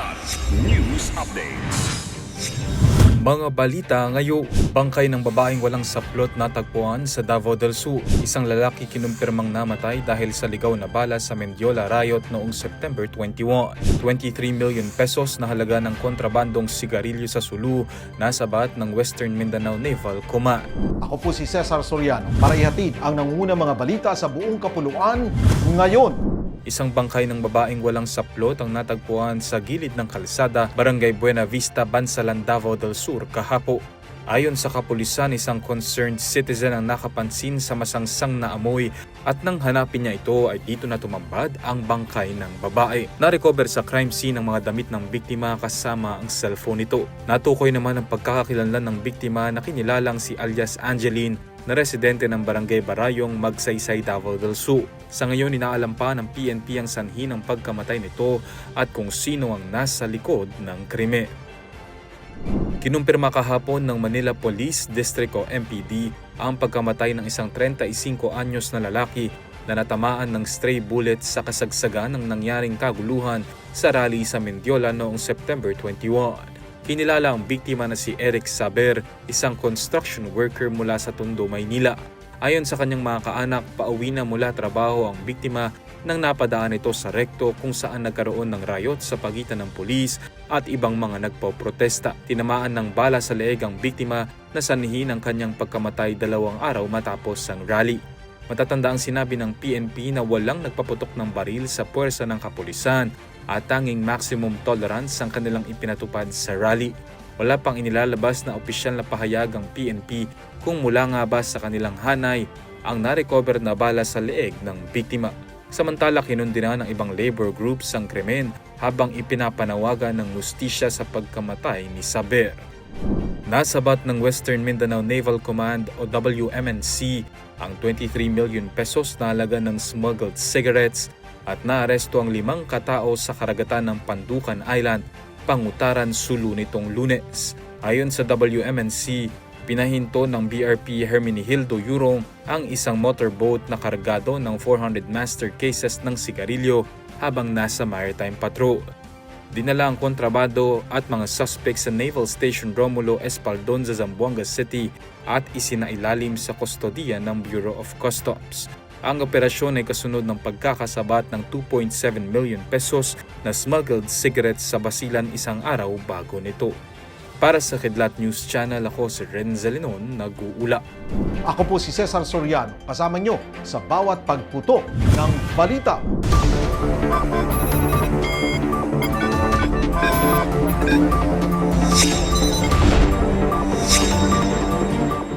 Kilat News Updates. Mga balita ngayon, bangkay ng babaeng walang saplot natagpuan sa Davao del Sur. Isang lalaki kinumpirmang namatay dahil sa ligaw na bala sa Mendiola riot noong September 21. 23 million pesos na halaga ng kontrabandong sigarilyo sa Sulu nasa bat ng Western Mindanao Naval Command. Ako po si Cesar Soriano para ihatid ang nangungunang mga balita sa buong kapuluan ngayon. Isang bangkay ng babaeng walang saplot ang natagpuan sa gilid ng kalsada, Barangay Buena Vista, Bansalan, Davao del Sur kahapo. Ayon sa kapulisan, isang concerned citizen ang nakapansin sa masangsang na amoy at nang hanapin niya ito ay dito na tumambad ang bangkay ng babae. Na-recover sa crime scene ang mga damit ng biktima kasama ang cellphone nito. Natukoy naman ang pagkakakilanlan ng biktima na kinilalang si alias Angeline na residente ng Barangay Barayong, Magsaysay, Davao del Sur. Sa ngayon, inaalam pa ng PNP ang sanhi ng pagkamatay nito at kung sino ang nasa likod ng krimen. Kinumpirma kahapon ng Manila Police District o MPD ang pagkamatay ng isang 35 anyos na lalaki na natamaan ng stray bullet sa kasagsagan ng nangyaring kaguluhan sa rally sa Mendiola noong September 21. Kinilala ang biktima na si Eric Saber, isang construction worker mula sa Tondo, Maynila. Ayon sa kanyang mga kaanak, pauwi na mula trabaho ang biktima nang napadaan ito sa rekto kung saan nagkaroon ng riot sa pagitan ng pulis at ibang mga nagpoprotesta. Tinamaan ng bala sa leeg ang biktima na sanhi ng kanyang pagkamatay dalawang araw matapos ang rally. Matatanda ang sinabi ng PNP na walang nagpaputok ng baril sa puwersa ng kapulisan at tanging maximum tolerance ang kanilang ipinatupad sa rally. Wala pang inilalabas na opisyal na pahayag ang PNP kung mula nga ba sa kanilang hanay ang narecover na bala sa leeg ng biktima. Samantala kinundina ng ibang labor groups ang krimen habang ipinapanawagan ng mustisya sa pagkamatay ni Saber. Nasabat ng Western Mindanao Naval Command o WMNC ang 23 million pesos na halaga ng smuggled cigarettes at naaresto ang limang katao sa karagatan ng Pandukan Island, Pangutaran, Sulu nitong lunes. Ayon sa WMNC, pinahinto ng BRP Hermenegildo Yurong ang isang motorboat na kargado ng 400 master cases ng sigarilyo habang nasa maritime patrol. Dinala ang kontrabado at mga suspects sa Naval Station Romulo Espaldon sa Zamboanga City at isinailalim sa kustodiya ng Bureau of Customs. Ang operasyon ay kasunod ng pagkakasabat ng 2.7 million pesos na smuggled cigarettes sa Basilan isang araw bago nito. Para sa Kidlat News Channel, ako si Renzo Linon, nag-uula. Ako po si Cesar Soriano kasama nyo sa bawat pagputo ng balita.